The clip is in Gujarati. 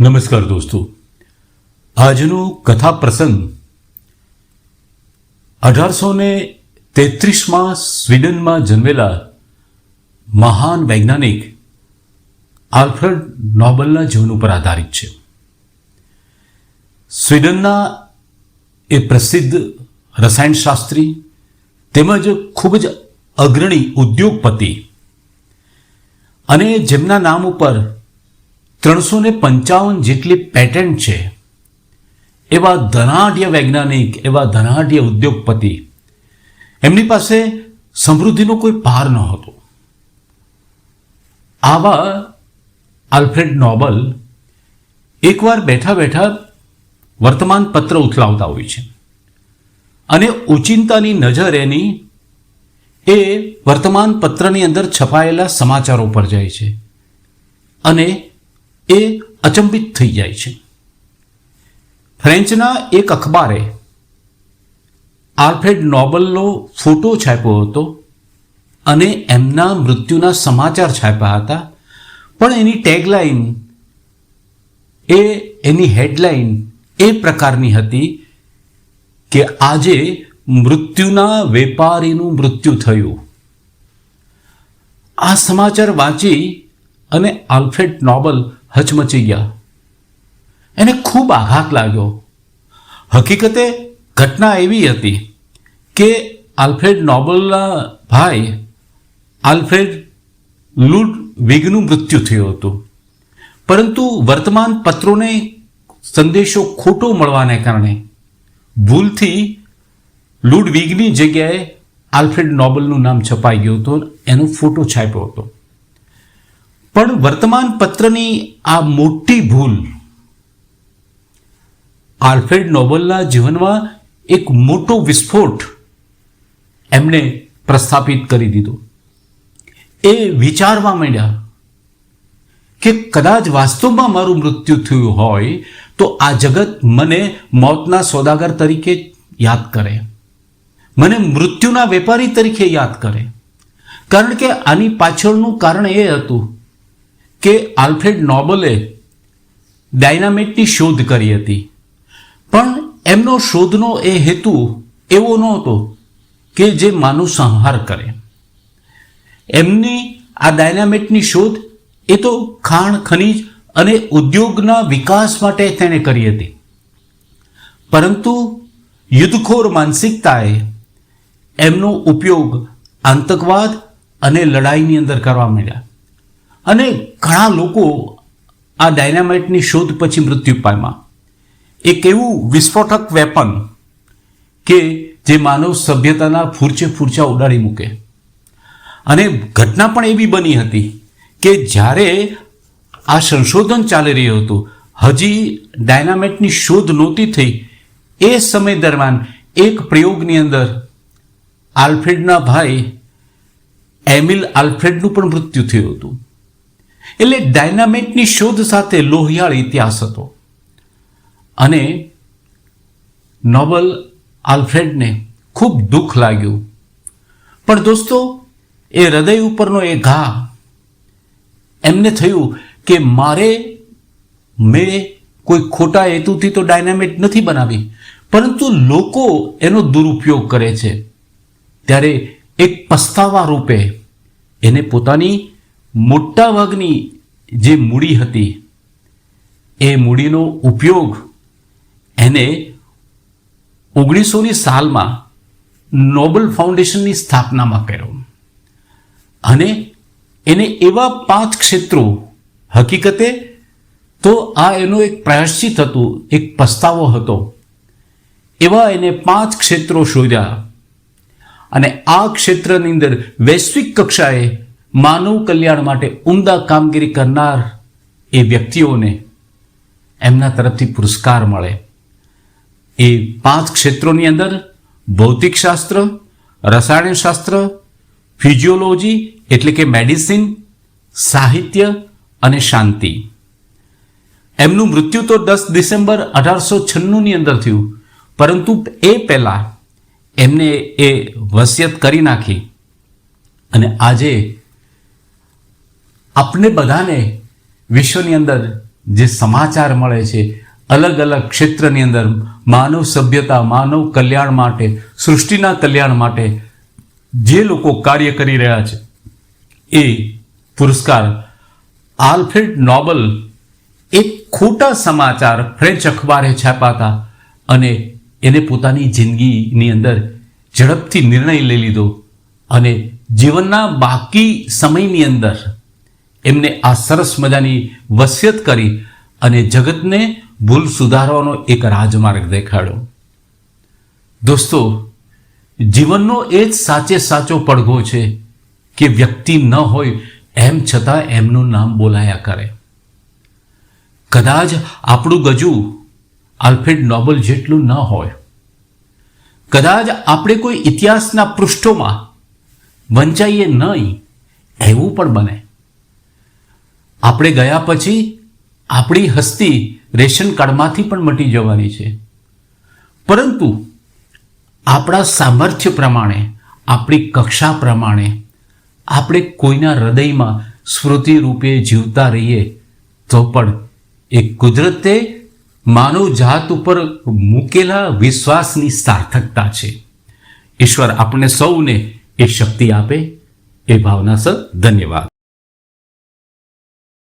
નમસ્કાર દોસ્તો. આજનો કથા પ્રસંગ અઢારસો ને તેત્રીસમાં સ્વીડનમાં જન્મેલા મહાન વૈજ્ઞાનિક આલ્ફ્રેડ નોબલના જીવન ઉપર આધારિત છે. સ્વીડનના એ પ્રસિદ્ધ રસાયણશાસ્ત્રી તેમજ ખૂબ જ અગ્રણી ઉદ્યોગપતિ અને જેમના નામ ઉપર ત્રણસો ને પંચાવન જેટલી પેટન્ટ છે. એવા ધનાઢ્ય વૈજ્ઞાનિક, એવા ધનાઢ્ય ઉદ્યોગપતિ, એમની પાસે સમૃદ્ધિનો કોઈ પાર ન હતો આવા આલ્ફ્રેડ નોબલ એકવાર બેઠા બેઠા વર્તમાન પત્ર ઉથલાવતા હોય છે. અને ઓચિંતાની નજર એની એ વર્તમાન પત્રની અંદર છપાયેલા સમાચારો પર જાય છે. અને એ અચંબિત થઈ જાય છે. ફ્રેન્ચના એક અખબારે આલ્ફ્રેડ નોબલનો ફોટો છાપ્યો હતો અને એમના મૃત્યુના સમાચાર છાપ્યા હતા. પણ એની ટેગલાઇન એ, એની હેડલાઇન એ પ્રકારની હતી કે આજે મૃત્યુના વેપારીનું મૃત્યુ થયું. આ સમાચાર વાંચી અને આલ્ફ્રેડ નોબલ હચમચી ગયા. એને ખૂબ આઘાત લાગ્યો. હકીકતે ઘટના એવી હતી કે આલ્ફ્રેડ નોબલના ભાઈ આલ્ફ્રેડ લુડ વિગનું મૃત્યુ થયું હતું. પરંતુ વર્તમાન પત્રોને સંદેશો ખોટો મળવાને કારણે ભૂલથી લુડવિગની જગ્યાએ આલ્ફ્રેડ નોબલનું નામ છપાઈ ગયું હતું એનો ફોટો છાપ્યો હતો. પણ વર્તમાન પત્રની આ મોટી ભૂલ આલ્ફ્રેડ નોબલના જીવનમાં એક મોટો વિસ્ફોટ એમણે પ્રસ્થાપિત કરી દીધો. એ વિચારવા માંડ્યા કે કદાચ વાસ્તવમાં મારું મૃત્યુ થયું હોય તો આ જગત મને મોતના સોદાગર તરીકે યાદ કરે. મને મૃત્યુના વેપારી તરીકે યાદ કરે. કારણ કે આની પાછળનું કારણ એ હતું કે આલ્ફ્રેડ નોબલે ડાયનામિટની શોધ કરી હતી. પણ એમનો શોધનો એ હેતુ એવો નહોતો કે જે માનવ સંહાર કરે. એમની આ ડાયનામિટની શોધ એ તો ખાણ, ખનીજ અને ઉદ્યોગના વિકાસ માટે તેણે કરી હતી. પરંતુ યુદ્ધખોર માનસિકતાએ એમનો ઉપયોગ આતંકવાદ અને લડાઈની અંદર કરવા માંડ્યા. અને ઘણા લોકો આ ડાયનામાઇટની શોધ પછી મૃત્યુ પામ્યા. એક એવું વિસ્ફોટક વેપન કે જે માનવ સભ્યતાના ફૂરચે ફૂરચા ઉડાડી મૂકે. અને ઘટના પણ એવી બની હતી કે જ્યારે આ સંશોધન ચાલી રહ્યું હતું, હજી ડાયનામાઇટની શોધ નહોતી થઈ, એ સમય દરમિયાન એક પ્રયોગની અંદર આલ્ફ્રેડના ભાઈ એમિલ આલ્ફ્રેડનું પણ મૃત્યુ થયું હતું. એટલે ડાયનામાઇટની શોધ સાથે લોહિયાળ ઇતિહાસ હતો. અને નોબલ આલ્ફ્રેડને ખૂબ દુઃખ લાગ્યું. પણ દોસ્તો, એ હૃદય ઉપરનો એ ઘા, એમને થયું કે મારે, મેં કોઈ ખોટા હેતુથી તો ડાયનામિટ નથી બનાવી, પરંતુ લોકો એનો દુરુપયોગ કરે છે. ત્યારે એક પસ્તાવા રૂપે એને પોતાની મોટા ભાગની જે મૂડી હતી, એ મૂડીનો ઉપયોગ એને ઓગણીસોની સાલમાં નોબલ ફાઉન્ડેશનની સ્થાપનામાં કર્યો. અને એને એવા પાંચ ક્ષેત્રો, હકીકતે તો આ એનો એક પ્રાયશ્ચિત હતું, એક પસ્તાવો હતો. એવા એને પાંચ ક્ષેત્રો શોધ્યા. અને આ ક્ષેત્રની અંદર વૈશ્વિક કક્ષાએ માનવ કલ્યાણ માટે ઉમદા કામગીરી કરનાર એ વ્યક્તિઓને એમના તરફથી પુરસ્કાર મળે. એ પાંચ ક્ષેત્રોની અંદર ભૌતિકશાસ્ત્ર, રસાયણશાસ્ત્ર, ફિઝિયોલોજી એટલે કે મેડિસિન, સાહિત્ય અને શાંતિ. એમનું મૃત્યુ તો દસ ડિસેમ્બર અઢારસો છન્નુંની અંદર થયું, પરંતુ એ પહેલાં એમને એ વસિયત કરી નાખી. અને આજે આપણે બધાને વિશ્વની અંદર જે સમાચાર મળે છે, અલગ અલગ ક્ષેત્રની અંદર માનવ સભ્યતા, માનવ કલ્યાણ માટે, સૃષ્ટિના કલ્યાણ માટે જે લોકો કાર્ય કરી રહ્યા છે, એ પુરસ્કાર આલ્ફ્રેડ નોબલ એક ખોટા સમાચાર ફ્રેન્ચ અખબારે છાપાતા અને એને પોતાની જિંદગીની અંદર ઝડપથી નિર્ણય લઈ લીધો અને જીવનના બાકી સમયની અંદર એમને આ સરસ મજાની વસિયત કરી અને જગતને ભૂલ સુધારવાનો એક રાજમાર્ગ દેખાડ્યો. દોસ્તો, જીવનનો એ જ સાચે સાચો પડઘો છે કે વ્યક્તિ ન હોય એમ છતાં એમનું નામ બોલાયા કરે. કદાચ આપણું ગજુ આલ્ફ્રેડ નોબલ જેટલું ન હોય. કદાચ આપણે કોઈ ઇતિહાસના પૃષ્ઠોમાં વંચાઈએ નહીં, એવું પણ બને. આપણે ગયા પછી આપણી હસ્તી રેશન કાર્ડમાંથી પણ મટી જવાની છે. પરંતુ આપણા સામર્થ્ય પ્રમાણે, આપણી કક્ષા પ્રમાણે આપણે કોઈના હૃદયમાં સ્મૃતિ રૂપે જીવતા રહીએ તો પણ એ કુદરતે માનવ જાત ઉપર મૂકેલા વિશ્વાસની સાર્થકતા છે. ઈશ્વર આપણે સૌને એ શક્તિ આપે. એ ભાવના સર, ધન્યવાદ.